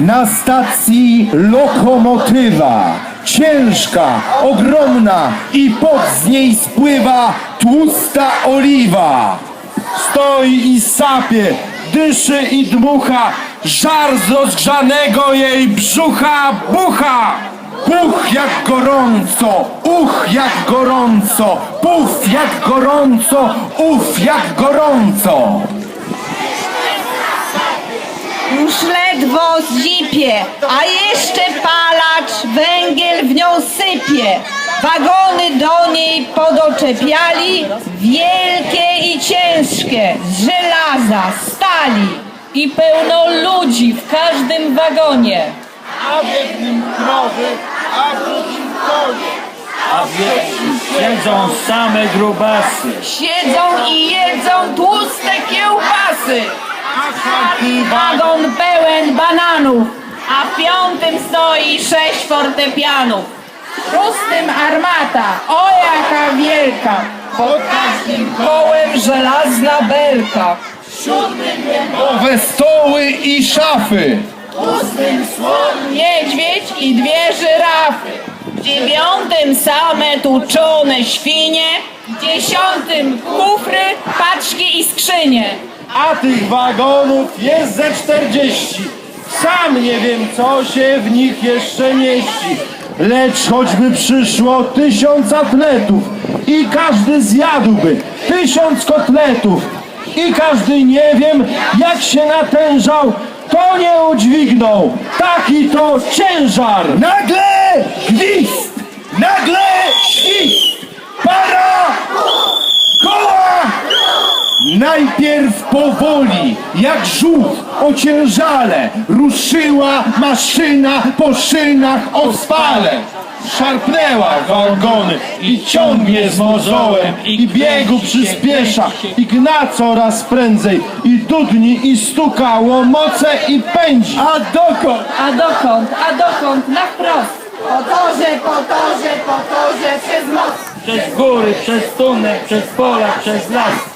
Na stacji lokomotywa, ciężka, ogromna i pod z niej spływa tłusta oliwa. Stoi i sapie, dyszy i dmucha, żar z rozgrzanego jej brzucha bucha. Puch jak gorąco, uch jak gorąco, puf jak gorąco, uf jak gorąco. Już ledwo zipie, a jeszcze palacz węgiel w nią sypie. Wagony do niej podoczepiali, wielkie i ciężkie, z żelaza, stali. I pełno ludzi w każdym wagonie. a w jednym krowy, a w drugim konie. A wie, siedzą same grubasy. Siedzą i jedzą tłuste kiełbasy. Wagon pełen bananów, a w piątym stoi sześć fortepianów. W szóstym armata, o jaka wielka, pod każdym kołem żelazna belka. Nowe stoły i szafy. Niedźwiedź i dwie żyrafy. W dziewiątym same tłuczone świnie, w dziesiątym kufry, paczki i skrzynie. A tych wagonów jest ze 40. Sam nie wiem, co się w nich jeszcze mieści. Lecz choćby przyszło tysiąc atletów i każdy zjadłby tysiąc kotletów i każdy nie wiem, jak się natężał, to nie udźwignął. Taki to ciężar. Nagle gwizd! Nagle świst! Para! Najpierw powoli, jak żółw ociężale, ruszyła maszyna po szynach o spale. Szarpnęła wagony i ciągnie z mozołem i biegu przyspiesza i gna coraz prędzej i dudni i stuka łomoce i pędzi. A dokąd? A dokąd? A dokąd? Na wprost. Po torze, po torze, po torze, przez most. Przez góry, przez tunel, przez pola, przez las.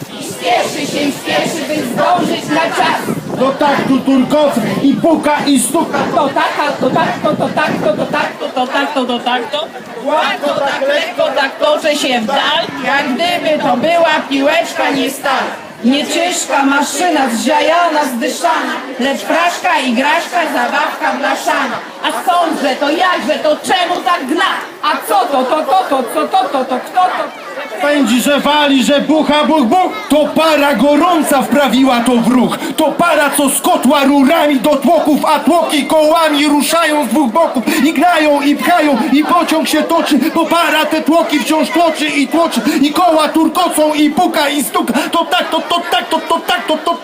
Śpieszy się, śpieszy, by zdążyć na czas. Do taktu turkoce i puka i stuka. To tak, to tak, to to tak, to to tak, to to tak, to to tak, to. Łatwo tak lekko tak toczy się w dal, jak gdyby to była piłeczka nie stal. Nieczyszka maszyna zziajana, zdyszana, lecz fraszka, igraszka, zabawka blaszana. A skądże to, jakże to, czemu tak gna? A co to, to, to, to, co to, to, to, kto to? Pędzi, że wali, że bucha, buch, buch. To para gorąca wprawiła to w ruch. To para, co z kotła rurami do tłoków, a tłoki kołami ruszają z dwóch boków. I gnają, i pchają, i pociąg się toczy. To para te tłoki wciąż tłoczy i tłoczy. I koła turkocą, i puka, i stuka. To tak, to, to tak, to, to tak, to, to